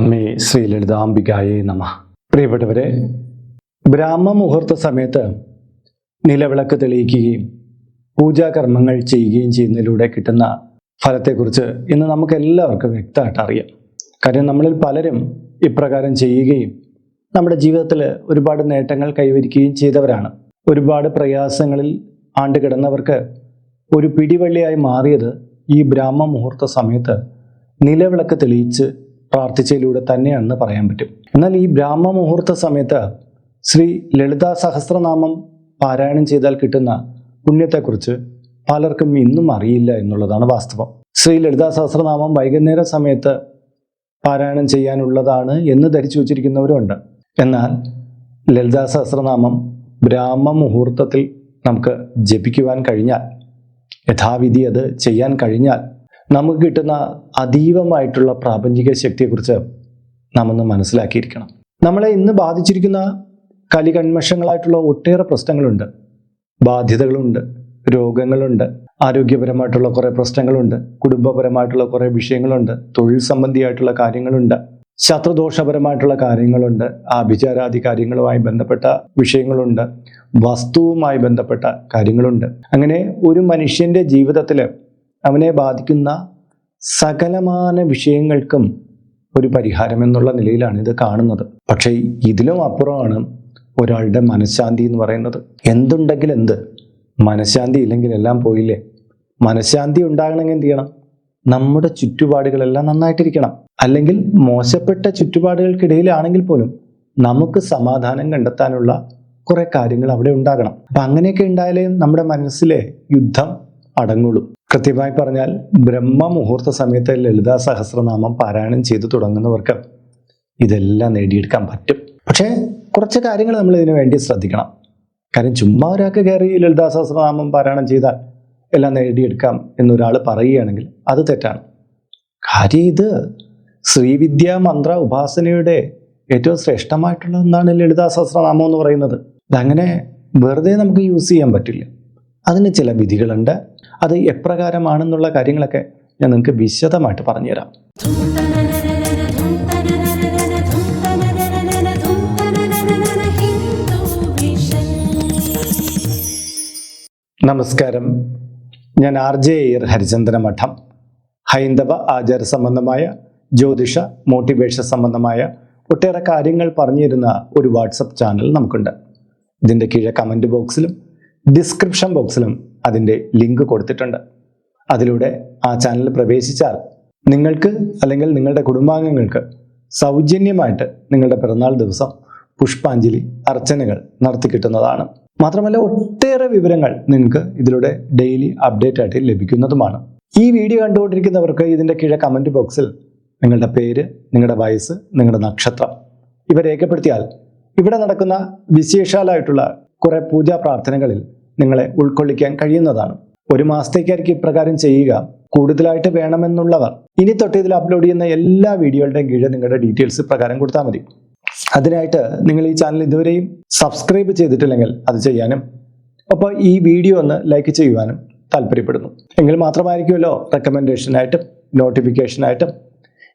അമ്മേ ശ്രീ ലളിതാംബികായേ നമ. പ്രിയപ്പെട്ടവരെ ബ്രാഹ്മ മുഹൂർത്ത സമയത്ത് നിലവിളക്ക് തെളിയിക്കുകയും പൂജാകർമ്മങ്ങൾ ചെയ്യുകയും ചെയ്യുന്നതിലൂടെ കിട്ടുന്ന ഫലത്തെക്കുറിച്ച് ഇന്ന് നമുക്ക് എല്ലാവർക്കും വ്യക്തമായിട്ട് അറിയാം. കാര്യം നമ്മളിൽ പലരും ഇപ്രകാരം ചെയ്യുകയും നമ്മുടെ ജീവിതത്തിൽ ഒരുപാട് നേട്ടങ്ങൾ കൈവരിക്കുകയും ചെയ്തവരാണ്. ഒരുപാട് പ്രയാസങ്ങളിൽ ആണ്ട് കിടന്നവർക്ക് ഒരു പിടിവള്ളിയായി മാറിയത് ഈ ബ്രാഹ്മ മുഹൂർത്ത സമയത്ത് നിലവിളക്ക് തെളിയിച്ച് പ്രാർത്ഥിച്ചതിലൂടെ തന്നെയാണെന്ന് പറയാൻ പറ്റും. എന്നാൽ ഈ ബ്രാഹ്മ മുഹൂർത്ത സമയത്ത് ശ്രീ ലളിതാ സഹസ്രനാമം പാരായണം ചെയ്താൽ കിട്ടുന്ന പുണ്യത്തെക്കുറിച്ച് പലർക്കും ഇന്നും അറിയില്ല എന്നുള്ളതാണ് വാസ്തവം. ശ്രീ ലളിതാ സഹസ്രനാമം വൈകുന്നേര സമയത്ത് പാരായണം ചെയ്യാനുള്ളതാണ് എന്ന് ധരിച്ചു വച്ചിരിക്കുന്നവരുണ്ട്. എന്നാൽ ലളിതാ സഹസ്രനാമം ബ്രാഹ്മ മുഹൂർത്തത്തിൽ നമുക്ക് ജപിക്കുവാൻ കഴിഞ്ഞാൽ യഥാവിധി അത് ചെയ്യാൻ കഴിഞ്ഞാൽ നമുക്ക് കിട്ടുന്ന അതീവമായിട്ടുള്ള പ്രാപഞ്ചിക ശക്തിയെക്കുറിച്ച് നാമൊന്ന് മനസ്സിലാക്കിയിരിക്കണം. നമ്മളെ ഇന്ന് ബാധിച്ചിരിക്കുന്ന കലികൺമഷങ്ങളായിട്ടുള്ള ഒട്ടേറെ പ്രശ്നങ്ങളുണ്ട്. ബാധ്യതകളുണ്ട് രോഗങ്ങളുണ്ട് ആരോഗ്യപരമായിട്ടുള്ള കുറേ പ്രശ്നങ്ങളുണ്ട് കുടുംബപരമായിട്ടുള്ള കുറേ വിഷയങ്ങളുണ്ട് തൊഴിൽ സംബന്ധിയായിട്ടുള്ള കാര്യങ്ങളുണ്ട് ശത്രുദോഷപരമായിട്ടുള്ള കാര്യങ്ങളുണ്ട് ആഭിചാരാദി കാര്യങ്ങളുമായി ബന്ധപ്പെട്ട വിഷയങ്ങളുണ്ട് വസ്തുവുമായി ബന്ധപ്പെട്ട കാര്യങ്ങളുണ്ട്. അങ്ങനെ ഒരു മനുഷ്യന്റെ ജീവിതത്തിൽ അവനെ ബാധിക്കുന്ന സകലമാന വിഷയങ്ങൾക്കും ഒരു പരിഹാരം എന്നുള്ള നിലയിലാണ് ഇത് കാണുന്നത്. പക്ഷേ ഇതിലും അപ്പുറമാണ് ഒരാളുടെ മനഃശാന്തി എന്ന് പറയുന്നത്. എന്തുണ്ടെങ്കിൽ എന്ത്? മനഃശാന്തി ഇല്ലെങ്കിൽ എല്ലാം പോയില്ലേ? മനഃശാന്തി ഉണ്ടാകണമെങ്കിൽ എന്ത് ചെയ്യണം? നമ്മുടെ ചുറ്റുപാടുകളെല്ലാം നന്നായിട്ടിരിക്കണം. അല്ലെങ്കിൽ മോശപ്പെട്ട ചുറ്റുപാടുകൾക്കിടയിലാണെങ്കിൽ പോലും നമുക്ക് സമാധാനം കണ്ടെത്താനുള്ള കുറെ കാര്യങ്ങൾ അവിടെ ഉണ്ടാകണം. അപ്പൊ അങ്ങനെയൊക്കെ ഉണ്ടായാലേ നമ്മുടെ മനസ്സിലെ യുദ്ധം അടങ്ങുള്ളൂ. കൃത്യമായി പറഞ്ഞാൽ ബ്രഹ്മ മുഹൂർത്ത സമയത്ത് ലളിതാ സഹസ്രനാമം പാരായണം ചെയ്തു തുടങ്ങുന്നവർക്ക് ഇതെല്ലാം നേടിയെടുക്കാൻ പറ്റും. പക്ഷേ കുറച്ച് കാര്യങ്ങൾ നമ്മൾ ഇതിനു വേണ്ടി ശ്രദ്ധിക്കണം. കാര്യം ചുമ്മാ ഒരാൾക്ക് കയറി ലളിതാ സഹസ്രനാമം പാരായണം ചെയ്താൽ എല്ലാം നേടിയെടുക്കാം എന്നൊരാൾ പറയുകയാണെങ്കിൽ അത് തെറ്റാണ്. കാര്യം ഇത് ശ്രീവിദ്യ മന്ത്ര ഉപാസനയുടെ ഏറ്റവും ശ്രേഷ്ഠമായിട്ടുള്ള ഒന്നാണ് ലളിതാ സഹസ്രനാമം എന്ന് പറയുന്നത്. ഇതങ്ങനെ വെറുതെ നമുക്ക് യൂസ് ചെയ്യാൻ പറ്റില്ല. അതിന് ചില വിധികളുണ്ട്. അത് എപ്രകാരമാണെന്നുള്ള കാര്യങ്ങളൊക്കെ ഞാൻ നിങ്ങൾക്ക് വിശദമായിട്ട് പറഞ്ഞുതരാം. നമസ്കാരം. ഞാൻ ആർ ജെ എയർ ഹരിചന്ദ്ര മഠം. ഹൈന്ദവ ആചാര സംബന്ധമായ ജ്യോതിഷ മോട്ടിവേഷൻ സംബന്ധമായ ഒട്ടേറെ കാര്യങ്ങൾ പറഞ്ഞിരുന്ന ഒരു വാട്സപ്പ് ചാനൽ നമുക്കുണ്ട്. ഇതിന്റെ കീഴെ കമന്റ് ബോക്സിലും ഡിസ്ക്രിപ്ഷൻ ബോക്സിലും അതിന്റെ ലിങ്ക് കൊടുത്തിട്ടുണ്ട്. അതിലൂടെ ആ ചാനൽ പ്രവേശിച്ചാൽ നിങ്ങൾക്ക് അല്ലെങ്കിൽ നിങ്ങളുടെ കുടുംബാംഗങ്ങൾക്ക് സൗജന്യമായിട്ട് നിങ്ങളുടെ പിറന്നാൾ ദിവസം പുഷ്പാഞ്ജലി അർച്ചനകൾ നടത്തി കിട്ടുന്നതാണ്. മാത്രമല്ല ഒട്ടേറെ വിവരങ്ങൾ നിങ്ങൾക്ക് ഇതിലൂടെ ഡെയിലി അപ്ഡേറ്റ് ആയിട്ട് ലഭിക്കുന്നതുമാണ്. ഈ വീഡിയോ കണ്ടുകൊണ്ടിരിക്കുന്നവർക്ക് ഇതിന്റെ കീഴെ കമന്റ് ബോക്സിൽ നിങ്ങളുടെ പേര് നിങ്ങളുടെ വയസ്സ് നിങ്ങളുടെ നക്ഷത്രം ഇവ രേഖപ്പെടുത്തിയാൽ ഇവിടെ നടക്കുന്ന വിശേഷാലായിട്ടുള്ള കുറേ പൂജാ പ്രാർത്ഥനകളിൽ നിങ്ങളെ ഉൾക്കൊള്ളിക്കാൻ കഴിയുന്നതാണ്. ഒരു മാസത്തേക്കായിരിക്കും ഇപ്രകാരം ചെയ്യുക. കൂടുതലായിട്ട് വേണമെന്നുള്ളവർ ഇനി തൊട്ട് ഇതിൽ അപ്ലോഡ് ചെയ്യുന്ന എല്ലാ വീഡിയോകളുടെയും കീഴിൽ നിങ്ങളുടെ ഡീറ്റെയിൽസ് പ്രകാരം കൊടുത്താൽ മതി. അതിനായിട്ട് നിങ്ങൾ ഈ ചാനൽ ഇതുവരെയും സബ്സ്ക്രൈബ് ചെയ്തിട്ടില്ലെങ്കിൽ അത് ചെയ്യാനും അപ്പോൾ ഈ വീഡിയോ ഒന്ന് ലൈക്ക് ചെയ്യുവാനും താല്പര്യപ്പെടുന്നു. എങ്കിൽ മാത്രമായിരിക്കുമല്ലോ റെക്കമെൻഡേഷനായിട്ടും നോട്ടിഫിക്കേഷനായിട്ടും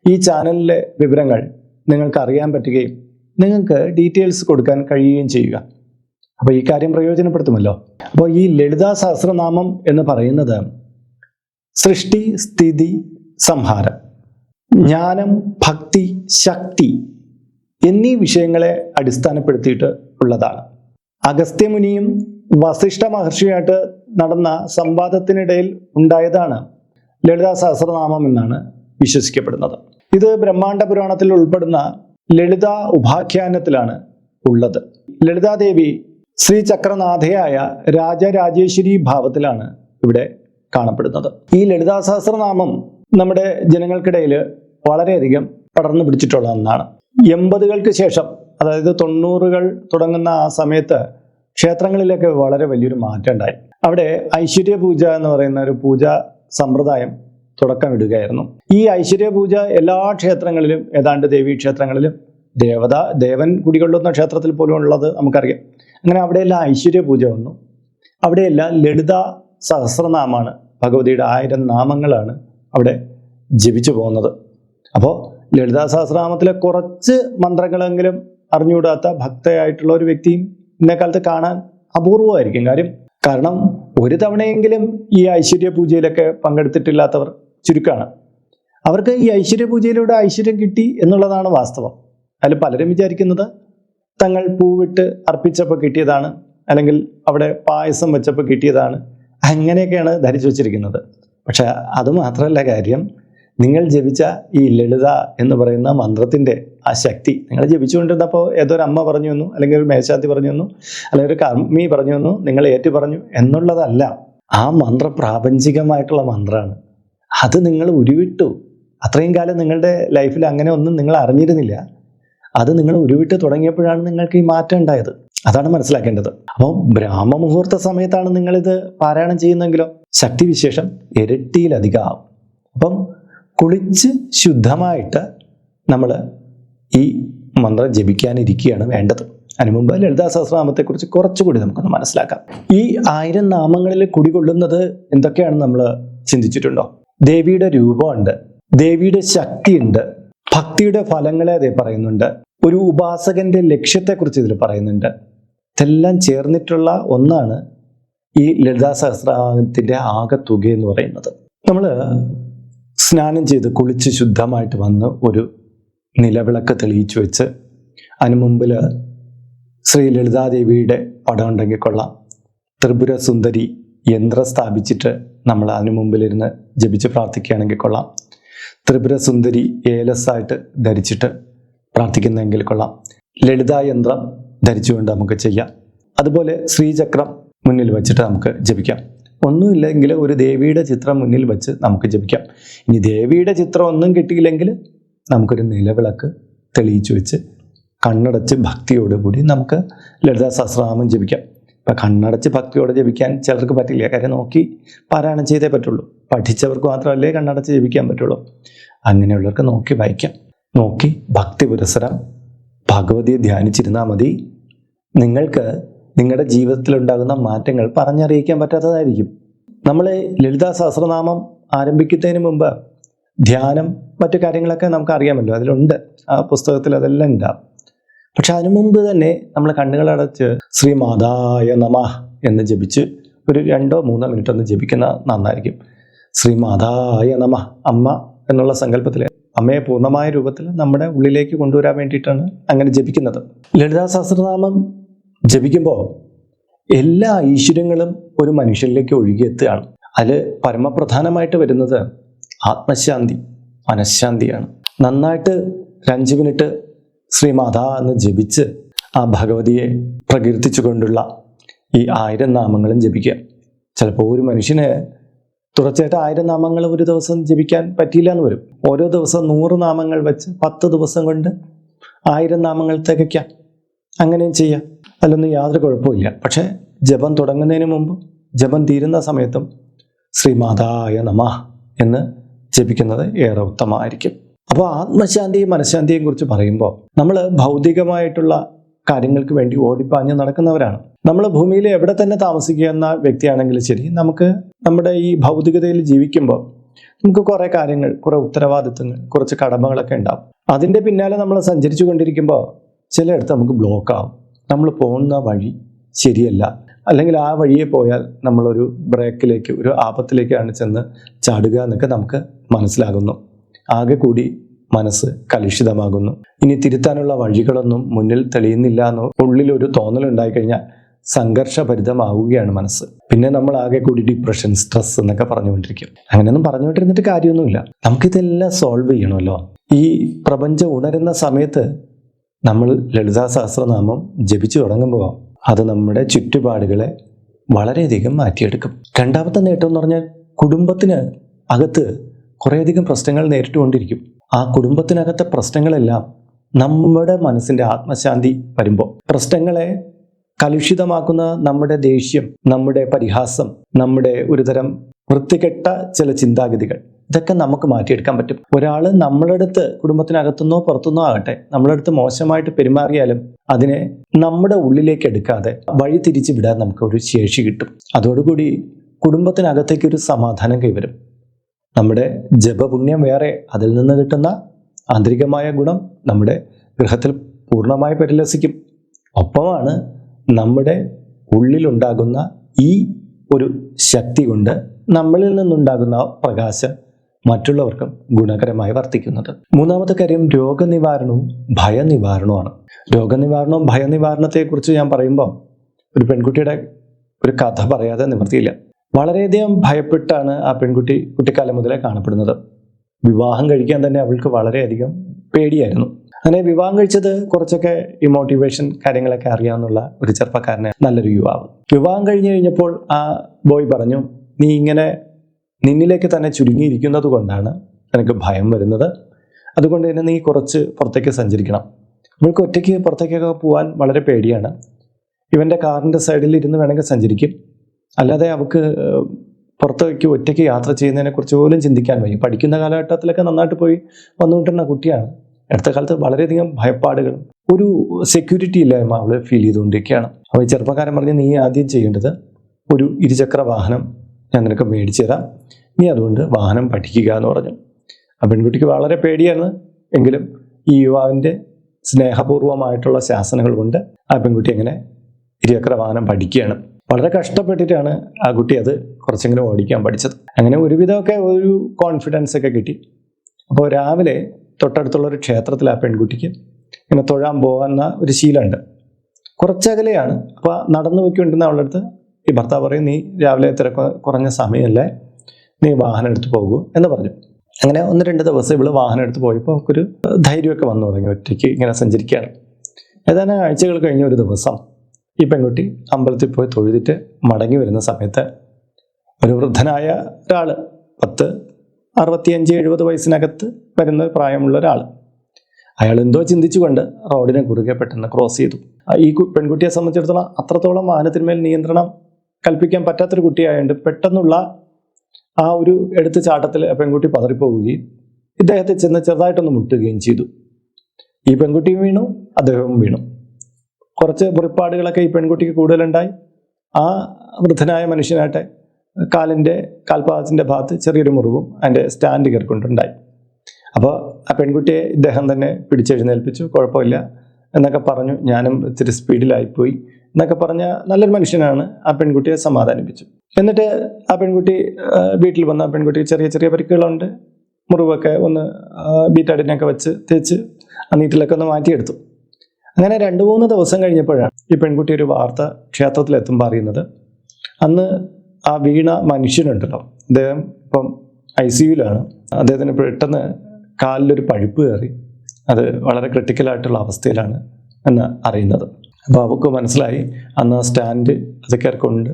ഈ ചാനലിലെ വിവരങ്ങൾ നിങ്ങൾക്ക് അറിയാൻ പറ്റുകയും നിങ്ങൾക്ക് ഡീറ്റെയിൽസ് കൊടുക്കാൻ കഴിയുകയും ചെയ്യുക. അപ്പോൾ ഈ കാര്യം പ്രയോജനപ്പെടുത്തുമല്ലോ. അപ്പോൾ ഈ ലളിതാ സഹസ്രനാമം എന്ന് പറയുന്നത് സൃഷ്ടി സ്ഥിതി സംഹാരം. ജ്ഞാനം ഭക്തി ശക്തി എന്നീ വിഷയങ്ങളെ അടിസ്ഥാനപ്പെടുത്തിയിട്ട് ഉള്ളതാണ്. അഗസ്ത്യമുനിയും വസിഷ്ഠ മഹർഷിയായിട്ട് നടന്ന സംവാദത്തിനിടയിൽ ഉണ്ടായതാണ് ലളിതാ സഹസ്രനാമം എന്നാണ് വിശ്വസിക്കപ്പെടുന്നത്. ഇത് ബ്രഹ്മാണ്ഡ പുരാണത്തിൽ ഉൾപ്പെടുന്ന ലളിത ഉപാഖ്യാനത്തിലാണ് ഉള്ളത്. ലളിതാദേവി ശ്രീ ചക്രനാഥയായ രാജരാജേശ്വരി ഭാവത്തിലാണ് ഇവിടെ കാണപ്പെടുന്നത്. ഈ ലളിതാ സഹസ്രനാമം നമ്മുടെ ജനങ്ങൾക്കിടയിൽ വളരെയധികം പടർന്നു പിടിച്ചിട്ടുള്ള ഒന്നാണ്. എൺപതുകൾക്ക് ശേഷം അതായത് തൊണ്ണൂറുകൾ തുടങ്ങുന്ന ആ സമയത്ത് ക്ഷേത്രങ്ങളിലൊക്കെ വളരെ വലിയൊരു മാറ്റം ഉണ്ടായി. അവിടെ ഐശ്വര്യ പൂജ എന്ന് പറയുന്ന ഒരു പൂജ സമ്പ്രദായം തുടക്കമിടുകയായിരുന്നു ഈ ഐശ്വര്യ പൂജ എല്ലാ ക്ഷേത്രങ്ങളിലും ഏതാണ്ട് ദേവീ ക്ഷേത്രങ്ങളിലും ദേവത ദേവൻ കുടികൊള്ളുന്ന ക്ഷേത്രത്തിൽ പോലും ഉള്ളത് നമുക്കറിയാം. അങ്ങനെ അവിടെയെല്ലാം ഐശ്വര്യ പൂജ വന്നു. അവിടെയെല്ലാം ലളിത സഹസ്രനാമാണ് ഭഗവതിയുടെ ആയിരം നാമങ്ങളാണ് അവിടെ ജപിച്ചു പോകുന്നത്. അപ്പോൾ ലളിതാ സഹസ്രനാമത്തിലെ കുറച്ച് മന്ത്രങ്ങളെങ്കിലും അറിഞ്ഞുകൂടാത്ത ഭക്തയായിട്ടുള്ള ഒരു വ്യക്തിയും ഇന്ന കാലത്ത് കാണാൻ അപൂർവമായിരിക്കും കാര്യം. കാരണം ഒരു തവണയെങ്കിലും ഈ ഐശ്വര്യ പൂജയിലൊക്കെ പങ്കെടുത്തിട്ടില്ലാത്തവർ ചുരുക്കമാണ് അവർക്ക് ഈ ഐശ്വര്യ പൂജയിലൂടെ ഐശ്വര്യം കിട്ടി എന്നുള്ളതാണ് വാസ്തവം. അതിൽ പലരും വിചാരിക്കുന്നത് തങ്ങൾ പൂവിട്ട് അർപ്പിച്ചപ്പോൾ കിട്ടിയതാണ് അല്ലെങ്കിൽ അവിടെ പായസം വെച്ചപ്പോൾ കിട്ടിയതാണ്. അങ്ങനെയൊക്കെയാണ് ധരിച്ചു വച്ചിരിക്കുന്നത്. പക്ഷേ അത് മാത്രമല്ല കാര്യം നിങ്ങൾ ജപിച്ച ഈ ലളിത എന്ന് പറയുന്ന മന്ത്രത്തിന്റെ ആ ശക്തി നിങ്ങൾ ജപിച്ചുകൊണ്ടിരുന്നപ്പോൾ ഏതൊരു അമ്മ പറഞ്ഞു തന്നു അല്ലെങ്കിൽ ഒരു മേശാന്തി പറഞ്ഞു തന്നു അല്ലെങ്കിൽ ഒരു കർമ്മി പറഞ്ഞു തന്നു നിങ്ങൾ ഏറ്റു പറഞ്ഞു എന്നുള്ളതല്ല. ആ മന്ത്ര പ്രാപഞ്ചികമായിട്ടുള്ള മന്ത്രമാണ് അത് നിങ്ങൾ ഉരുവിട്ടു. അത്രയും കാലം നിങ്ങളുടെ ലൈഫിൽ അങ്ങനെ ഒന്നും നിങ്ങൾ അറിഞ്ഞിരുന്നില്ല. അത് നിങ്ങൾ ഉരുവിട്ട് തുടങ്ങിയപ്പോഴാണ് നിങ്ങൾക്ക് ഈ മാറ്റം ഉണ്ടായത്. അതാണ് മനസ്സിലാക്കേണ്ടത്. അപ്പോൾ ബ്രാഹ്മമുഹൂർത്ത സമയത്താണ് നിങ്ങളിത് പാരായണം ചെയ്യുന്നെങ്കിലോ ശക്തിവിശേഷം ഇരട്ടിയിലധികം അപ്പം കുളിച്ച് ശുദ്ധമായിട്ട് നമ്മൾ ഈ മന്ത്രം ജപിക്കാനിരിക്കുകയാണ് വേണ്ടത്. അതിനു മുമ്പ് ലളിതാ സഹസ്രനാമത്തെക്കുറിച്ച് കുറച്ചുകൂടി നമുക്കൊന്ന് മനസ്സിലാക്കാം. ഈ ആയിരം നാമങ്ങളിൽ കുടികൊള്ളുന്നത് എന്തൊക്കെയാണ് നമ്മൾ ചിന്തിച്ചിട്ടുണ്ടോ? ദേവിയുടെ രൂപമുണ്ട്. ദേവിയുടെ ശക്തിയുണ്ട്. ഭക്തിയുടെ ഫലങ്ങളെ അതേ പറയുന്നുണ്ട്. ഒരു ഉപാസകന്റെ ലക്ഷ്യത്തെക്കുറിച്ച് ഇതിൽ പറയുന്നുണ്ട്. ഇതെല്ലാം ചേർന്നിട്ടുള്ള ഒന്നാണ് ഈ ലളിതാ സഹസ്രനാമത്തിന്റെ ആകെ തുക എന്ന് പറയുന്നത്. നമ്മൾ സ്നാനം ചെയ്ത് കുളിച്ച് ശുദ്ധമായിട്ട് വന്ന് ഒരു നിലവിളക്ക് തെളിയിച്ചു വെച്ച് അതിന് മുമ്പിൽ ശ്രീ ലളിതാദേവിയുടെ പടം ഉണ്ടെങ്കിൽ കൊള്ളാം. ത്രിപുര സുന്ദരി യന്ത്രം സ്ഥാപിച്ചിട്ട് നമ്മൾ അതിന് മുമ്പിലിരുന്ന് ജപിച്ച് പ്രാർത്ഥിക്കുകയാണെങ്കിൽ കൊള്ളാം. ത്രിപുര സുന്ദരി ഏലസായിട്ട് ധരിച്ചിട്ട് പ്രാർത്ഥിക്കുന്നെങ്കിൽ കൊള്ളാം. ലളിതായന്ത്രം ധരിച്ചുകൊണ്ട് നമുക്ക് ചെയ്യാം. അതുപോലെ ശ്രീചക്രം മുന്നിൽ വെച്ചിട്ട് നമുക്ക് ജപിക്കാം. ഒന്നുമില്ലെങ്കിൽ ഒരു ദേവിയുടെ ചിത്രം മുന്നിൽ വെച്ച് നമുക്ക് ജപിക്കാം. ഇനി ദേവിയുടെ ചിത്രം ഒന്നും കിട്ടിയില്ലെങ്കിൽ നമുക്കൊരു നിലവിളക്ക് തെളിയിച്ചു വെച്ച് കണ്ണടച്ച് ഭക്തിയോടുകൂടി നമുക്ക് ലളിതാ സഹസ്രനാമം ജപിക്കാം. ഇപ്പം കണ്ണടച്ച് ഭക്തിയോടെ ജപിക്കാൻ ചിലർക്ക് പറ്റില്ല. കാര്യം നോക്കി പാരായണം ചെയ്തേ പറ്റുള്ളൂ. പഠിച്ചവർക്ക് മാത്രമല്ലേ കണ്ണടച്ച് ജപിക്കാൻ പറ്റുള്ളൂ. അങ്ങനെയുള്ളവർക്ക് നോക്കി വായിക്കാം. നോക്കി ഭക്തി പുരസരം. ഭഗവതിയെ ധ്യാനിച്ചിരുന്നാൽ മതി. നിങ്ങൾക്ക് നിങ്ങളുടെ ജീവിതത്തിൽ ഉണ്ടാകുന്ന മാറ്റങ്ങൾ പറഞ്ഞറിയിക്കാൻ പറ്റാത്തതായിരിക്കും. നമ്മൾ ലളിതാ സഹസ്രനാമം ആരംഭിക്കുന്നതിന് മുമ്പ് ധ്യാനം മറ്റു കാര്യങ്ങളൊക്കെ നമുക്ക് അറിയാമല്ലോ. അതിലുണ്ട്. ആ പുസ്തകത്തിൽ അതെല്ലാം ഉണ്ടാവും പക്ഷെ അതിനു മുമ്പ് തന്നെ നമ്മൾ കണ്ണുകളടച്ച് ശ്രീ മാതായ നമ എന്ന് ജപിച്ച് ഒരു രണ്ടോ മൂന്നോ മിനിറ്റ് ഒന്ന് ജപിക്കുന്ന നന്നായിരിക്കും. ശ്രീ മാതായ നമ അമ്മ എന്നുള്ള സങ്കല്പത്തിൽ അമ്മയെ പൂർണമായ രൂപത്തിൽ നമ്മുടെ ഉള്ളിലേക്ക് കൊണ്ടുവരാൻ വേണ്ടിയിട്ടാണ് അങ്ങനെ ജപിക്കുന്നത്. ലളിതാ സഹസ്രനാമം ജപിക്കുമ്പോൾ എല്ലാ ഈശ്വരങ്ങളും ഒരു മനുഷ്യനിലേക്ക് ഒഴുകിയെത്തുകയാണ്. അതിൽ പരമപ്രധാനമായിട്ട് വരുന്നത് ആത്മശാന്തി മനഃശാന്തിയാണ്. നന്നായിട്ട് അഞ്ച് മിനിറ്റ് ശ്രീ മാതാ എന്ന് ജപിച്ച് ആ ഭഗവതിയെ പ്രകീർത്തിച്ചുകൊണ്ടുള്ള ഈ ആയിരം നാമങ്ങളും ജപിക്കുക. ചിലപ്പോൾ ഒരു മനുഷ്യന് തുടർച്ചയായിട്ട് ആയിരം നാമങ്ങൾ ഒരു ദിവസം ജപിക്കാൻ പറ്റിയില്ല എന്ന് വരും. ഓരോ ദിവസം നൂറ് നാമങ്ങൾ വെച്ച് പത്ത് ദിവസം കൊണ്ട് ആയിരം നാമങ്ങൾ തികയ്ക്കാം. അങ്ങനെയും ചെയ്യാം. അതിലൊന്നും യാതൊരു കുഴപ്പമില്ല പക്ഷേ ജപം തുടങ്ങുന്നതിന് മുമ്പ് ജപം തീരുന്ന സമയത്തും ശ്രീമാതായ നമ എന്ന് ജപിക്കുന്നത് ഏറെ ഉത്തമമായിരിക്കും. അപ്പോൾ ആത്മശാന്തിയും മനഃശാന്തിയെയും കുറിച്ച് പറയുമ്പോൾ നമ്മൾ ഭൗതികമായിട്ടുള്ള കാര്യങ്ങൾക്ക് വേണ്ടി ഓടിപ്പാഞ്ഞ് നടക്കുന്നവരാണ്. നമ്മൾ ഭൂമിയിൽ എവിടെ തന്നെ താമസിക്കുന്ന വ്യക്തിയാണെങ്കിലും ശരി നമുക്ക് നമ്മുടെ ഈ ഭൗതികതയിൽ ജീവിക്കുമ്പോൾ നമുക്ക് കുറേ കാര്യങ്ങൾ കുറേ ഉത്തരവാദിത്വങ്ങൾ കുറച്ച് കടമകളൊക്കെ ഉണ്ടാവും. അതിന്റെ പിന്നാലെ നമ്മൾ സഞ്ചരിച്ചു കൊണ്ടിരിക്കുമ്പോൾ ചിലയിടത്ത് നമുക്ക് ബ്ലോക്ക് ആവും. നമ്മൾ പോകുന്ന വഴി ശരിയല്ല. അല്ലെങ്കിൽ ആ വഴിയെ പോയാൽ നമ്മളൊരു ബ്രേക്കിലേക്ക് ഒരു ആപത്തിലേക്കാണ് ചെന്ന് ചാടുക എന്നൊക്കെ നമുക്ക് മനസ്സിലാകുന്നു. ആകെ കൂടി മനസ്സ് കലുഷിതമാകുന്നു. ഇനി തിരുത്താനുള്ള വഴികളൊന്നും മുന്നിൽ തെളിയുന്നില്ല എന്ന് ഉള്ളിലൊരു തോന്നലുണ്ടായി കഴിഞ്ഞാൽ സംഘർഷഭരിതമാവുകയാണ് മനസ്സ്. പിന്നെ നമ്മൾ ആകെ കൂടി ഡിപ്രഷൻ സ്ട്രെസ് എന്നൊക്കെ പറഞ്ഞുകൊണ്ടിരിക്കും. അങ്ങനെയൊന്നും പറഞ്ഞുകൊണ്ടിരുന്നിട്ട് കാര്യമൊന്നുമില്ല. നമുക്കിതെല്ലാം സോൾവ് ചെയ്യണമല്ലോ. ഈ പ്രപഞ്ചം ഉണരുന്ന സമയത്ത് നമ്മൾ ലളിതാ സഹസ്രനാമം ജപിച്ചു തുടങ്ങുമ്പോൾ അത് നമ്മുടെ ചുറ്റുപാടുകളെ വളരെയധികം മാറ്റിയെടുക്കും. രണ്ടാമത്തെ നേട്ടം എന്ന് പറഞ്ഞാൽ കുടുംബത്തിന് അകത്ത് കുറേയധികം പ്രശ്നങ്ങൾ നേരിട്ടുകൊണ്ടിരിക്കും. ആ കുടുംബത്തിനകത്തെ പ്രശ്നങ്ങളെല്ലാം നമ്മുടെ മനസ്സിന്റെ ആത്മശാന്തി വരുമ്പോൾ പ്രശ്നങ്ങളെ കലുഷിതമാക്കുന്ന നമ്മുടെ ദേഷ്യം നമ്മുടെ പരിഹാസം നമ്മുടെ ഒരുതരം വൃത്തികെട്ട ചില ചിന്താഗതികൾ ഇതൊക്കെ നമുക്ക് മാറ്റിയെടുക്കാൻ പറ്റും. ഒരാൾ നമ്മളടുത്ത് കുടുംബത്തിനകത്തുനിന്നോ പുറത്തുനിന്നോ ആകട്ടെ നമ്മളടുത്ത് മോശമായിട്ട് പെരുമാറിയാലും അതിനെ നമ്മുടെ ഉള്ളിലേക്ക് എടുക്കാതെ വഴി തിരിച്ചു വിടാൻ നമുക്ക് ഒരു ശേഷി കിട്ടും. അതോടുകൂടി കുടുംബത്തിനകത്തേക്ക് ഒരു സമാധാനം കൈവരും. നമ്മുടെ ജപപുണ്യം വേറെ അതിൽ നിന്ന് കിട്ടുന്ന ആന്തരികമായ ഗുണം നമ്മുടെ ഗൃഹത്തിൽ പൂർണമായി പരിലസിക്കും. ഒപ്പമാണ് നമ്മുടെ ഉള്ളിലുണ്ടാകുന്ന ഈ ഒരു ശക്തി കൊണ്ട് നമ്മളിൽ നിന്നുണ്ടാകുന്ന പ്രകാശം മറ്റുള്ളവർക്കും ഗുണകരമായി വർത്തിക്കുന്നത്. മൂന്നാമത്തെ കാര്യം രോഗനിവാരണവും ഭയനിവാരണവുമാണ്. രോഗനിവാരണവും ഭയനിവാരണത്തെക്കുറിച്ച് ഞാൻ പറയുമ്പോൾ ഒരു പെൺകുട്ടിയുടെ ഒരു കഥ പറയാതെ നിവർത്തിയില്ല. വളരെയധികം ഭയപ്പെട്ടാണ് ആ പെൺകുട്ടി കുട്ടിക്കാലം മുതലേ കാണപ്പെടുന്നത്. വിവാഹം കഴിക്കാൻ തന്നെ അവൾക്ക് വളരെയധികം പേടിയായിരുന്നു. അങ്ങനെ വിവാഹം കഴിച്ചത് കുറച്ചൊക്കെ ഈ മോട്ടിവേഷൻ കാര്യങ്ങളൊക്കെ അറിയാവുന്ന ഒരു ചെറുപ്പക്കാരനെ നല്ലൊരു യുവാവ്. വിവാഹം കഴിഞ്ഞു കഴിഞ്ഞപ്പോൾ ആ ബോയ് പറഞ്ഞു നീ ഇങ്ങനെ നിന്നിലേക്ക് തന്നെ ചുരുങ്ങിയിരിക്കുന്നത് കൊണ്ടാണ് എനിക്ക് ഭയം വരുന്നത്. അതുകൊണ്ട് തന്നെ നീ കുറച്ച് പുറത്തേക്ക് സഞ്ചരിക്കണം. നമ്മൾക്ക് ഒറ്റയ്ക്ക് പുറത്തേക്കൊക്കെ പോകാൻ വളരെ പേടിയാണ്. ഇവന്റെ കാറിന്റെ സൈഡിൽ ഇരുന്ന് വേണമെങ്കിൽ സഞ്ചരിക്കും. അല്ലാതെ അവൾക്ക് പുറത്തേക്ക് ഒറ്റയ്ക്ക് യാത്ര ചെയ്യുന്നതിനെ കുറിച്ച് പോലും ചിന്തിക്കാൻ വയ്യ. പഠിക്കുന്ന കാലഘട്ടത്തിലൊക്കെ നന്നായിട്ട് പോയി വന്നുകൊണ്ടിരുന്ന കുട്ടിയാണ്. അടുത്ത കാലത്ത് വളരെയധികം ഭയപ്പാടുകളും ഒരു സെക്യൂരിറ്റി ഇല്ലായ്മ അവൾ ഫീൽ ചെയ്തുകൊണ്ടിരിക്കുകയാണ്. അപ്പോൾ ചെറുപ്പക്കാരൻ പറഞ്ഞ് നീ ആദ്യം ചെയ്യേണ്ടത് ഒരു ഇരുചക്ര വാഹനം ഞാൻ നിനക്ക് മേടിച്ചു തരാം. നീ അതുകൊണ്ട് വാഹനം പഠിക്കുക എന്ന് പറഞ്ഞു. ആ പെൺകുട്ടിക്ക് വളരെ പേടിയാണ് എങ്കിലും ഈ യുവാവിന്റെ സ്നേഹപൂർവമായിട്ടുള്ള ശാസനകൾ കൊണ്ട് ആ പെൺകുട്ടി അങ്ങനെ ഇരുചക്ര വാഹനം പഠിക്കുകയാണ്. വളരെ കഷ്ടപ്പെട്ടിട്ടാണ് ആ കുട്ടി അത് കുറച്ചെങ്കിലും ഓടിക്കാൻ പഠിച്ചത്. അങ്ങനെ ഒരുവിധമൊക്കെ ഒരു കോൺഫിഡൻസ് ഒക്കെ കിട്ടി. അപ്പോൾ രാവിലെ തൊട്ടടുത്തുള്ള ഒരു ക്ഷേത്രത്തിൽ ആ പെൺകുട്ടിക്ക്. ഇങ്ങനെ തൊഴാൻ പോകുന്ന ഒരു ശീലമുണ്ട്. കുറച്ചകലെയാണ്. അപ്പോൾ നടന്നു പോയിക്കൊണ്ടിരുന്ന അവളുടെ അടുത്ത് ഈ ഭർത്താവ് പറയും നീ രാവിലെ തിരക്ക് കുറഞ്ഞ സമയമല്ലേ? നീ വാഹനം എടുത്ത് പോകൂ എന്ന് പറഞ്ഞു. അങ്ങനെ ഒന്ന് രണ്ട് ദിവസം ഇവൾ വാഹനം എടുത്ത് പോയപ്പോൾ അവൾക്കൊരു ധൈര്യമൊക്കെ വന്നു തുടങ്ങി ഒറ്റയ്ക്ക് ഇങ്ങനെ സഞ്ചരിക്കുകയാണ് ഏതാനും ആഴ്ചകൾ കഴിഞ്ഞ ഒരു ദിവസം ഈ പെൺകുട്ടി അമ്പലത്തിൽ പോയി തൊഴുതിട്ട് മടങ്ങി വരുന്ന സമയത്ത് ഒരു വൃദ്ധനായ ഒരാൾ പത്ത് അറുപത്തിയഞ്ച് എഴുപത് വയസ്സിനകത്ത് വരുന്ന പ്രായമുള്ള ഒരാൾ അയാൾ എന്തോ ചിന്തിച്ചുകൊണ്ട് റോഡിനെ കുറുകെ പെട്ടെന്ന് ക്രോസ് ചെയ്തു. ഈ പെൺകുട്ടിയെ സംബന്ധിച്ചിടത്തോളം അത്രത്തോളം വാഹനത്തിന്മേൽ നിയന്ത്രണം കൽപ്പിക്കാൻ പറ്റാത്തൊരു കുട്ടിയായതുകൊണ്ട് പെട്ടെന്നുള്ള ആ ഒരു എടുത്ത ചാട്ടത്തിൽ പെൺകുട്ടി പതറിപ്പോവുകയും ഇദ്ദേഹത്തെ ചെന്ന് ചെറുതായിട്ടൊന്ന് മുട്ടുകയും ചെയ്തു. ഈ പെൺകുട്ടിയും വീണു അദ്ദേഹവും വീണു. കുറച്ച് മുറിപ്പാടുകളൊക്കെ ഈ പെൺകുട്ടിക്ക് കൂടുതലുണ്ടായി. ആ വൃദ്ധനായ മനുഷ്യനാട്ടെ കാലിന്റെ കാൽപാദത്തിന്റെ ഭാഗത്ത് ചെറിയൊരു മുറിവും അതിന്റെ സ്റ്റാൻഡ് കയറിക്കൊണ്ടുണ്ടായി അപ്പോൾ ആ പെൺകുട്ടിയെ ഇദ്ദേഹം തന്നെ പിടിച്ചെഴുന്നേൽപ്പിച്ചു. കുഴപ്പമില്ല എന്നൊക്കെ പറഞ്ഞു. ഞാനും ഇത്തിരി സ്പീഡിലായിപ്പോയി എന്നൊക്കെ പറഞ്ഞ നല്ലൊരു മനുഷ്യനാണ് ആ പെൺകുട്ടിയെ സമാധാനിപ്പിച്ചു. എന്നിട്ട് ആ പെൺകുട്ടി വീട്ടിൽ വന്ന ആ പെൺകുട്ടി ചെറിയ ചെറിയ പരിക്കുകളുണ്ട്. മുറിവൊക്കെ ഒന്ന് ബീറ്റാടിനൊക്കെ വെച്ച് തേച്ച് ആ നീറ്റിലൊക്കെ ഒന്ന് മാറ്റിയെടുത്തു. അങ്ങനെ രണ്ട് മൂന്ന് ദിവസം കഴിഞ്ഞപ്പോഴാണ് ഈ പെൺകുട്ടി ഒരു വാർത്ത ക്ഷേത്രത്തിലെത്തുമ്പോൾ അറിയുന്നത്. അന്ന് ആ വീണ മനുഷ്യനുണ്ടല്ലോ. അദ്ദേഹം ഇപ്പം ഐ സി യുലാണ്. അദ്ദേഹത്തിന് പെട്ടെന്ന് കാലിലൊരു പഴുപ്പ് കയറി. അത് വളരെ ക്രിട്ടിക്കലായിട്ടുള്ള അവസ്ഥയിലാണ് എന്ന് അറിയുന്നത്. അപ്പോൾ അവൾക്ക് മനസ്സിലായി അന്ന് ആ സ്റ്റാൻഡ് അതൊക്കെ കൊണ്ട്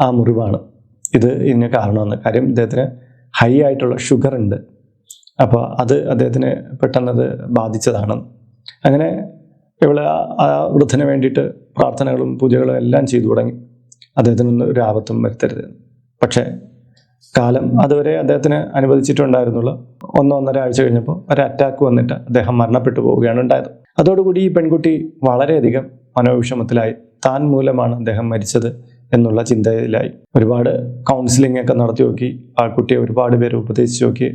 ആ മുറിവാണ്. ഇത് ഇതിന് കാരണമെന്ന് കാര്യം അദ്ദേഹത്തിന് ഹൈ ആയിട്ടുള്ള ഷുഗർ ഉണ്ട് അപ്പോൾ അത് അദ്ദേഹത്തിന് പെട്ടെന്നത് ബാധിച്ചതാണ്. അങ്ങനെ ഇവിടെ ആ വൃദ്ധന് വേണ്ടിയിട്ട് പ്രാർത്ഥനകളും പൂജകളും എല്ലാം ചെയ്തു തുടങ്ങി. അദ്ദേഹത്തിനൊന്നും ഒരു ആപത്തും വരുത്തരുത്. പക്ഷേ കാലം അതുവരെ അദ്ദേഹത്തിന് അനുവദിച്ചിട്ടുണ്ടായിരുന്നുള്ളൂ. ഒന്നോ ഒന്നര ആഴ്ച കഴിഞ്ഞപ്പോൾ ഒരു അറ്റാക്ക് വന്നിട്ട് അദ്ദേഹം മരണപ്പെട്ടു പോവുകയാണ് ഉണ്ടായത്. അതോടുകൂടി ഈ പെൺകുട്ടി വളരെയധികം മനോവിഷമത്തിലായി. താൻ മൂലമാണ് അദ്ദേഹം മരിച്ചത് എന്നുള്ള ചിന്തയിലായി. ഒരുപാട് കൗൺസിലിംഗ് ഒക്കെ നടത്തി നോക്കി. ആ കുട്ടിയെ ഒരുപാട് പേര് ഉപദേശിച്ച് നോക്കി.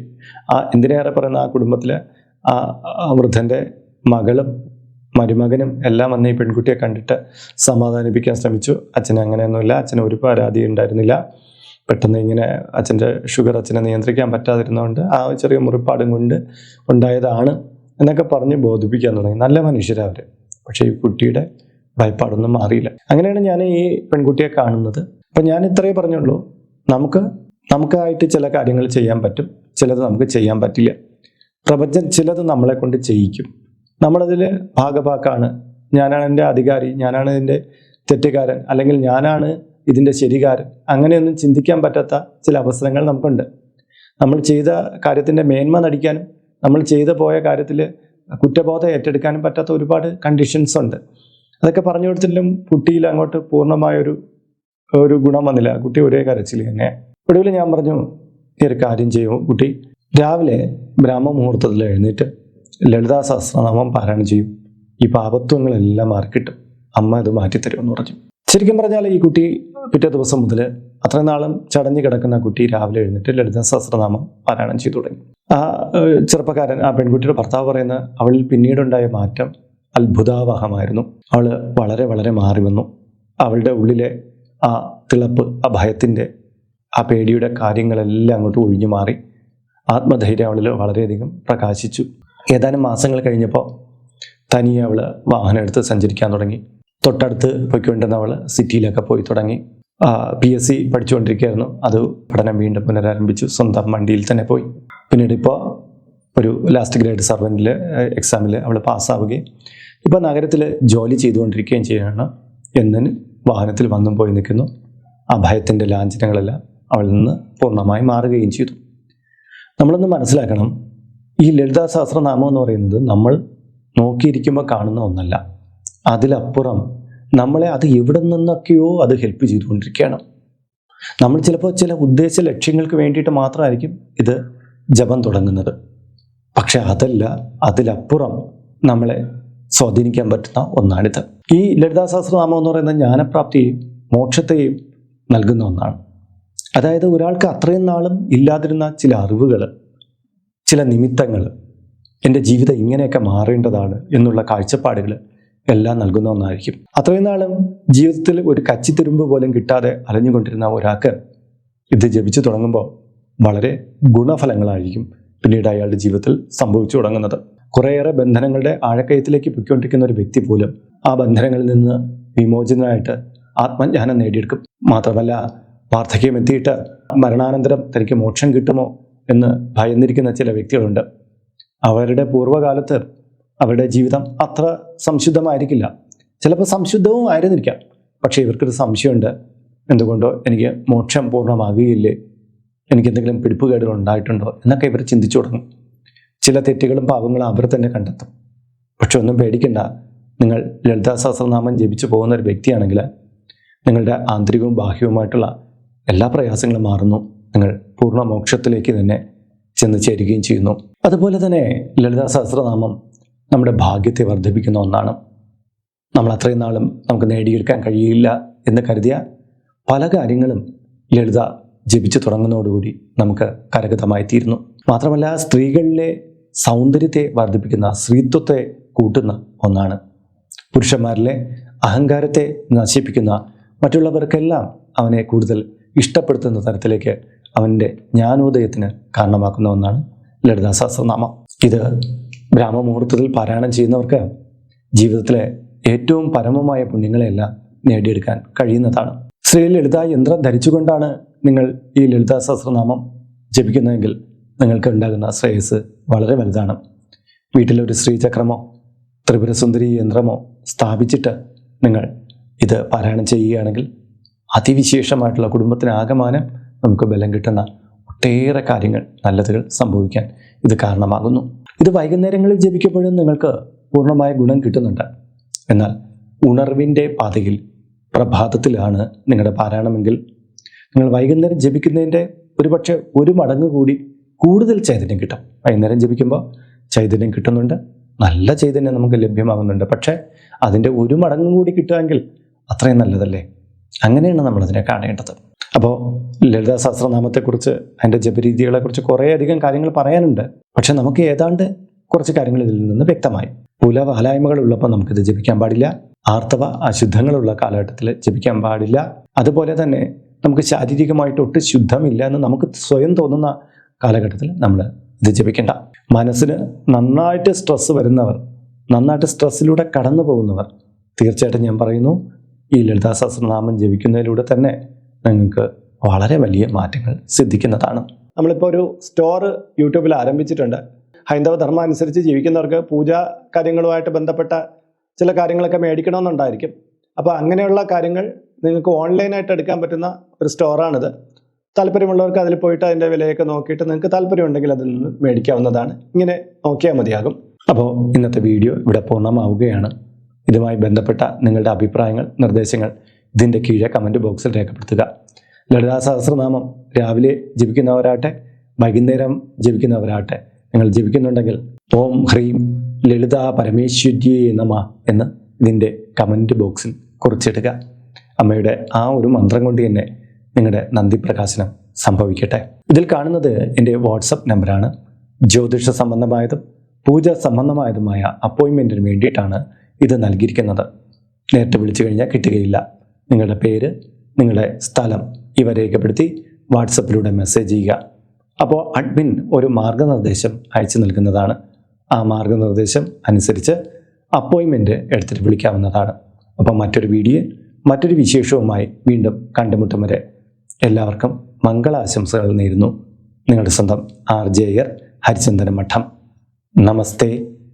ആ എന്തിനേറെ പറയുന്ന ആ കുടുംബത്തിലെ ആ വൃദ്ധന്റെ മകളും മരുമകനും എല്ലാം വന്ന് ഈ പെൺകുട്ടിയെ കണ്ടിട്ട് സമാധാനിപ്പിക്കാൻ ശ്രമിച്ചു. അച്ഛൻ അങ്ങനെയൊന്നുമില്ല. അച്ഛന് ഒരു പരാതി ഉണ്ടായിരുന്നില്ല. പെട്ടെന്ന് ഇങ്ങനെ അച്ഛന്റെ ഷുഗർ അച്ഛനെ നിയന്ത്രിക്കാൻ പറ്റാതിരുന്നതുകൊണ്ട് ആ ചെറിയ മുറിപ്പാടും കൊണ്ട് ഉണ്ടായതാണ് എന്നൊക്കെ പറഞ്ഞ് ബോധിപ്പിക്കാൻ തുടങ്ങി. നല്ല മനുഷ്യരവർ പക്ഷേ ഈ കുട്ടിയുടെ ഭയപ്പാടൊന്നും മാറിയില്ല. അങ്ങനെയാണ് ഞാൻ ഈ പെൺകുട്ടിയെ കാണുന്നത്. അപ്പം ഞാൻ ഇത്രയേ പറഞ്ഞുള്ളൂ. നമുക്ക് നമുക്കായിട്ട് ചില കാര്യങ്ങൾ ചെയ്യാൻ പറ്റും. ചിലത് നമുക്ക് ചെയ്യാൻ പറ്റില്ല. പ്രപഞ്ചം ചിലത് നമ്മളെ കൊണ്ട് ചെയ്യിക്കും. നമ്മളതിൽ ഭാഗഭാക്കാണ് ഞാനാണ് എന്റെ അധികാരി ഞാനാണ് ഇതിന്റെ തെറ്റുകാരൻ അല്ലെങ്കിൽ ഞാനാണ് ഇതിന്റെ ശരികാരൻ. അങ്ങനെയൊന്നും ചിന്തിക്കാൻ പറ്റാത്ത ചില അവസരങ്ങൾ നമുക്കുണ്ട്. നമ്മൾ ചെയ്ത കാര്യത്തിന്റെ മേന്മ നടിക്കാനും നമ്മൾ ചെയ്തു പോയ കാര്യത്തിൽ കുറ്റബോധം ഏറ്റെടുക്കാനും പറ്റാത്ത ഒരുപാട് കണ്ടീഷൻസ് ഉണ്ട്. അതൊക്കെ പറഞ്ഞു കൊടുത്തിട്ടും കുട്ടിയിൽ അങ്ങോട്ട് പൂർണമായൊരു ഒരു ഗുണം വന്നില്ല. കുട്ടി ഒരേ കരച്ചിൽ തന്നെ. ഒടുവിൽ ഞാൻ പറഞ്ഞു ഈ ഒരു കാര്യം ചെയ്യും കുട്ടി. രാവിലെ ബ്രാഹ്മ മുഹൂർത്തത്തിൽ എഴുന്നേറ്റ് ലളിതാ സഹസ്രനാമം പാരായണം ചെയ്യും. ഈ പാപത്വങ്ങളെല്ലാം മാറിക്കിട്ടും അമ്മ ഇത് മാറ്റിത്തരുമെന്ന് പറഞ്ഞു. ശരിക്കും പറഞ്ഞാൽ ഈ കുട്ടി പിറ്റേ ദിവസം മുതൽ അത്രയും നാളും ചടഞ്ഞു കിടക്കുന്ന കുട്ടി രാവിലെ എഴുന്നേറ്റ് ലളിത സഹസ്രനാമം പാരായണം ചെയ്തു തുടങ്ങി. ആ ചെറുപ്പക്കാരൻ ആ പെൺകുട്ടിയുടെ ഭർത്താവ് പറയുന്ന അവളിൽ പിന്നീടുണ്ടായ മാറ്റം അത്ഭുതാവഹമായിരുന്നു. അവൾ വളരെ വളരെ മാറി വന്നു. അവളുടെ ഉള്ളിലെ ആ തിളപ്പ് ആ ഭയത്തിന്റെ ആ പേടിയുടെ കാര്യങ്ങളെല്ലാം അങ്ങോട്ട് ഒഴിഞ്ഞു മാറി. ആത്മധൈര്യം അവളിൽ വളരെയധികം പ്രകാശിച്ചു. ഏതാനും മാസങ്ങൾ കഴിഞ്ഞപ്പോൾ തനിയെ അവൾ വാഹനം എടുത്ത് സഞ്ചരിക്കാൻ തുടങ്ങി. തൊട്ടടുത്ത് പോയിക്കൊണ്ടിരുന്ന അവൾ സിറ്റിയിലൊക്കെ പോയി തുടങ്ങി. പി എസ് സി പഠിച്ചുകൊണ്ടിരിക്കുകയായിരുന്നു. അത് പഠനം വീണ്ടും പുനരാരംഭിച്ചു. സ്വന്തം വണ്ടിയിൽ തന്നെ പോയി. പിന്നീട് ഇപ്പോൾ ഒരു ലാസ്റ്റ് ഗ്രേഡ് സർവന്റിൽ എക്സാമിൽ അവൾ പാസ്സാവുകയും ഇപ്പോൾ നഗരത്തിൽ ജോലി ചെയ്തുകൊണ്ടിരിക്കുകയും ചെയ്യുകയാണ്. എന്നതിന് വാഹനത്തിൽ വന്നും പോയി നിൽക്കുന്നു. ആ ഭയത്തിന്റെ ലാഞ്ചനങ്ങളെല്ലാം അവളിൽ നിന്ന് പൂർണമായി മാറുകയും ചെയ്തു. നമ്മളൊന്ന് മനസ്സിലാക്കണം. ഈ ലളിതാ സഹസ്രനാമം എന്ന് പറയുന്നത് നമ്മൾ നോക്കിയിരിക്കുമ്പോൾ കാണുന്ന ഒന്നല്ല. അതിലപ്പുറം നമ്മളെ അത് എവിടെ നിന്നൊക്കെയോ അത് ഹെൽപ്പ് ചെയ്തുകൊണ്ടിരിക്കുകയാണ്. നമ്മൾ ചിലപ്പോൾ ചില ഉദ്ദേശ ലക്ഷ്യങ്ങൾക്ക് വേണ്ടിയിട്ട് മാത്രമായിരിക്കും ഇത് ജപം തുടങ്ങുന്നത്. പക്ഷെ അതല്ല അതിലപ്പുറം നമ്മളെ സ്വാധീനിക്കാൻ പറ്റുന്ന ഒന്നാണിത്. ഈ ലളിതാ സഹസ്രനാമം എന്ന് പറയുന്നത് ജ്ഞാനപ്രാപ്തിയെയും മോക്ഷത്തെയും നൽകുന്ന ഒന്നാണ്. അതായത് ഒരാൾക്ക് അത്രയും നാളും ഇല്ലാതിരുന്ന ചില അറിവുകൾ ചില നിമിത്തങ്ങൾ എന്റെ ജീവിതം ഇങ്ങനെയൊക്കെ മാറേണ്ടതാണ് എന്നുള്ള കാഴ്ചപ്പാടുകൾ എല്ലാം നൽകുന്ന ഒന്നായിരിക്കും. അത്രയും നാളും ജീവിതത്തിൽ ഒരു കച്ചിത്തുരുമ്പ് പോലും കിട്ടാതെ അലഞ്ഞുകൊണ്ടിരുന്ന ഒരാൾക്ക് ഇത് ജപിച്ചു തുടങ്ങുമ്പോൾ വളരെ ഗുണഫലങ്ങളായിരിക്കും പിന്നീട് അയാളുടെ ജീവിതത്തിൽ സംഭവിച്ചു തുടങ്ങുന്നത്. കുറേയേറെ ബന്ധനങ്ങളുടെ ആഴക്കയത്തിലേക്ക് പൊയ്ക്കൊണ്ടിരിക്കുന്ന ഒരു വ്യക്തി പോലും ആ ബന്ധനങ്ങളിൽ നിന്ന് വിമോചിതനായിട്ട് ആത്മജ്ഞാനം നേടിയെടുക്കും. മാത്രമല്ല വാർദ്ധക്യം എത്തിയിട്ട് മരണാനന്തരം തനിക്ക് മോക്ഷം കിട്ടുമോ എന്ന് ഭയന്നിരിക്കുന്ന ചില വ്യക്തികളുണ്ട്. അവരുടെ പൂർവകാലത്ത് അവരുടെ ജീവിതം അത്ര സംശുദ്ധമായിരിക്കില്ല. ചിലപ്പോൾ സംശുദ്ധവും ആയിരുന്നിരിക്കാം. പക്ഷേ ഇവർക്കൊരു സംശയമുണ്ട്. എന്തുകൊണ്ടോ എനിക്ക് മോക്ഷം പൂർണമാകുകയില്ലേ? എനിക്ക് എന്തെങ്കിലും പിടിപ്പുകേടുകൾ ഉണ്ടായിട്ടുണ്ടോ? എന്നൊക്കെ ഇവർ ചിന്തിച്ചു തുടങ്ങും. ചില തെറ്റുകളും പാപങ്ങളും അവർ തന്നെ കണ്ടെത്തും. പക്ഷെ ഒന്നും പേടിക്കണ്ട. നിങ്ങൾ ലളിതാ സഹസ്രനാമം ജപിച്ചു പോകുന്ന ഒരു വ്യക്തിയാണെങ്കിൽ നിങ്ങളുടെ ആന്തരികവും ബാഹ്യവുമായിട്ടുള്ള എല്ലാ പ്രയാസങ്ങളും മാറുന്നു. നിങ്ങൾ പൂർണ മോക്ഷത്തിലേക്ക് തന്നെ ചെന്ന് ചേരുകയും ചെയ്യുന്നു. അതുപോലെ തന്നെ ലളിതാ സഹസ്രനാമം നമ്മുടെ ഭാഗ്യത്തെ വർദ്ധിപ്പിക്കുന്ന ഒന്നാണ്. നമ്മൾ അത്രയും നാളും നമുക്ക് നേടിയെടുക്കാൻ കഴിയില്ല എന്ന് കരുതിയ പല കാര്യങ്ങളും ലളിത ജപിച്ചു തുടങ്ങുന്നതോടുകൂടി നമുക്ക് കരഗതമായി തീരുന്നു. മാത്രമല്ല സ്ത്രീകളിലെ സൗന്ദര്യത്തെ വർദ്ധിപ്പിക്കുന്ന സ്ത്രീത്വത്തെ കൂട്ടുന്ന ഒന്നാണ്. പുരുഷന്മാരിലെ അഹങ്കാരത്തെ നശിപ്പിക്കുന്ന മറ്റുള്ളവർക്കെല്ലാം അവനെ കൂടുതൽ ഇഷ്ടപ്പെടുത്തുന്ന തരത്തിലേക്ക് അവന്റെ ജ്ഞാനോദയത്തിന് കാരണമാക്കുന്ന ഒന്നാണ് ലളിതാ സഹസ്രനാമം ഇത് ബ്രാഹ്മമുഹൂർത്തത്തിൽ പാരായണം ചെയ്യുന്നവർക്ക് ജീവിതത്തിലെ ഏറ്റവും പരമമായ പുണ്യങ്ങളെല്ലാം നേടിയെടുക്കാൻ കഴിയുന്നതാണ്. ശ്രീ ലളിത യന്ത്രം ധരിച്ചുകൊണ്ടാണ് നിങ്ങൾ ഈ ലളിതാ സഹസ്രനാമം ജപിക്കുന്നതെങ്കിൽ നിങ്ങൾക്ക് ഉണ്ടാകുന്ന ശ്രേയസ് വളരെ വലുതാണ്. വീട്ടിലൊരു ശ്രീചക്രമോ ത്രിപുരസുന്ദരി യന്ത്രമോ സ്ഥാപിച്ചിട്ട് നിങ്ങൾ ഇത് പാരായണം ചെയ്യുകയാണെങ്കിൽ അതിവിശേഷമായിട്ടുള്ള കുടുംബത്തിന് ആകമാനം നമുക്ക് ബലം കിട്ടുന്ന ഒട്ടേറെ കാര്യങ്ങൾ നല്ലതുകൾ സംഭവിക്കാൻ ഇത് കാരണമാകുന്നു. ഇത് വൈകുന്നേരങ്ങളിൽ ജപിക്കപ്പോഴും നിങ്ങൾക്ക് പൂർണമായ ഗുണം കിട്ടുന്നുണ്ട്. എന്നാൽ ഉണർവിന്റെ പാതയിൽ പ്രഭാതത്തിലാണ് നിങ്ങളുടെ പാരായണമെങ്കിൽ നിങ്ങൾ വൈകുന്നേരം ജപിക്കുന്നതിന്റെ ഒരുപക്ഷെ ഒരു മടങ്ങ് കൂടി കൂടുതൽ ചൈതന്യം കിട്ടും. വൈകുന്നേരം ജപിക്കുമ്പോൾ ചൈതന്യം കിട്ടുന്നുണ്ട്. നല്ല ചൈതന്യം നമുക്ക് ലഭ്യമാകുന്നുണ്ട്. പക്ഷേ അതിന്റെ ഒരു മടങ്ങ് കൂടി കിട്ടുമെങ്കിൽ അത്രയും നല്ലതല്ലേ? അങ്ങനെയാണ് നമ്മളതിനെ കാണേണ്ടത്. അപ്പോൾ ലളിതാ സഹസ്രനാമത്തെക്കുറിച്ച് അതിന്റെ ജപരീതികളെക്കുറിച്ച് കുറേയധികം കാര്യങ്ങൾ പറയാനുണ്ട്. പക്ഷെ നമുക്ക് ഏതാണ്ട് കുറച്ച് കാര്യങ്ങൾ ഇതിൽ നിന്ന് വ്യക്തമായി. പുല വാലായ്മകൾ ഉള്ളപ്പോൾ നമുക്കിത് ജപിക്കാൻ പാടില്ല. ആർത്തവ അശുദ്ധങ്ങളുള്ള കാലഘട്ടത്തിൽ ജപിക്കാൻ പാടില്ല. അതുപോലെ തന്നെ നമുക്ക് ശാരീരികമായിട്ട് ഒട്ടും ശുദ്ധമില്ല എന്ന് നമുക്ക് സ്വയം തോന്നുന്ന കാലഘട്ടത്തിൽ നമ്മൾ ഇത് ജപിക്കേണ്ട. മനസ്സിന് നന്നായിട്ട് സ്ട്രെസ് വരുന്നവർ നന്നായിട്ട് സ്ട്രെസ്സിലൂടെ കടന്നു പോകുന്നവർ തീർച്ചയായിട്ടും ഞാൻ പറയുന്നു ഈ ലളിതാ സഹസ്രനാമം ജപിക്കുന്നതിലൂടെ തന്നെ നിങ്ങൾക്ക് വളരെ വലിയ മാറ്റങ്ങൾ സിദ്ധിക്കുന്നതാണ്. നമ്മളിപ്പോൾ ഒരു സ്റ്റോർ യൂട്യൂബിൽ ആരംഭിച്ചിട്ടുണ്ട്. ഹൈന്ദവ ധർമ്മം അനുസരിച്ച് ജീവിക്കുന്നവർക്ക് പൂജാ കാര്യങ്ങളുമായിട്ട് ബന്ധപ്പെട്ട ചില കാര്യങ്ങളൊക്കെ മേടിക്കണമെന്നുണ്ടായിരിക്കും. അപ്പോൾ അങ്ങനെയുള്ള കാര്യങ്ങൾ നിങ്ങൾക്ക് ഓൺലൈനായിട്ട് എടുക്കാൻ പറ്റുന്ന ഒരു സ്റ്റോറാണിത് താല്പര്യമുള്ളവർക്ക് അതിൽ പോയിട്ട് അതിന്റെ വിലയൊക്കെ നോക്കിയിട്ട് നിങ്ങൾക്ക് താല്പര്യമുണ്ടെങ്കിൽ അതിൽ നിന്ന് മേടിക്കാവുന്നതാണ്. ഇങ്ങനെ നോക്കിയാൽ മതിയാകും. അപ്പോൾ ഇന്നത്തെ വീഡിയോ ഇവിടെ പൂർണമാവുകയാണ്. ഇതുമായി ബന്ധപ്പെട്ട നിങ്ങളുടെ അഭിപ്രായങ്ങൾ നിർദ്ദേശങ്ങൾ ഇതിന്റെ കീഴെ കമന്റ് ബോക്സിൽ രേഖപ്പെടുത്തുക. ലളിതാ സഹസ്രനാമം രാവിലെ ജപിക്കുന്നവരാട്ടെ വൈകുന്നേരം ജപിക്കുന്നവരാട്ടെ നിങ്ങൾ ജപിക്കുന്നുണ്ടെങ്കിൽ ഓം ഹ്രീം ലളിതാ പരമേശ്വര്യേ നമ എന്ന് ഇതിന്റെ കമന്റ് ബോക്സിൽ കുറിച്ചെടുക്കുക അമ്മയുടെ ആ ഒരു മന്ത്രം കൊണ്ട് തന്നെ നിങ്ങളുടെ നന്ദി പ്രകാശനം സംഭവിക്കട്ടെ. ഇതിൽ കാണുന്നത് എന്റെ വാട്സപ്പ് നമ്പറാണ്. ജ്യോതിഷ സംബന്ധമായതും പൂജ സംബന്ധമായതുമായ അപ്പോയിൻമെന്റിന് വേണ്ടിയിട്ടാണ് ഇത് നൽകിയിരിക്കുന്നത്. നേരത്തെ വിളിച്ചു കഴിഞ്ഞാൽ കിട്ടുകയില്ല. നിങ്ങളുടെ പേര് നിങ്ങളുടെ സ്ഥലം ഇവ രേഖപ്പെടുത്തി വാട്സപ്പിലൂടെ മെസ്സേജ് ചെയ്യുക. അപ്പോൾ അഡ്മിൻ ഒരു മാർഗനിർദ്ദേശം അയച്ചു നൽകുന്നതാണ്. ആ മാർഗനിർദ്ദേശം അനുസരിച്ച് അപ്പോയിൻമെന്റ് എടുത്തിട്ട് വിളിക്കാവുന്നതാണ്. അപ്പോൾ മറ്റൊരു വീഡിയോ മറ്റൊരു വിശേഷവുമായി വീണ്ടും കണ്ടുമുട്ടും വരെ എല്ലാവർക്കും മംഗളാശംസകൾ നേരുന്നു. നിങ്ങളുടെ സ്വന്തം ആർ ജെ ഹരിചന്ദന മഠം. നമസ്തേ.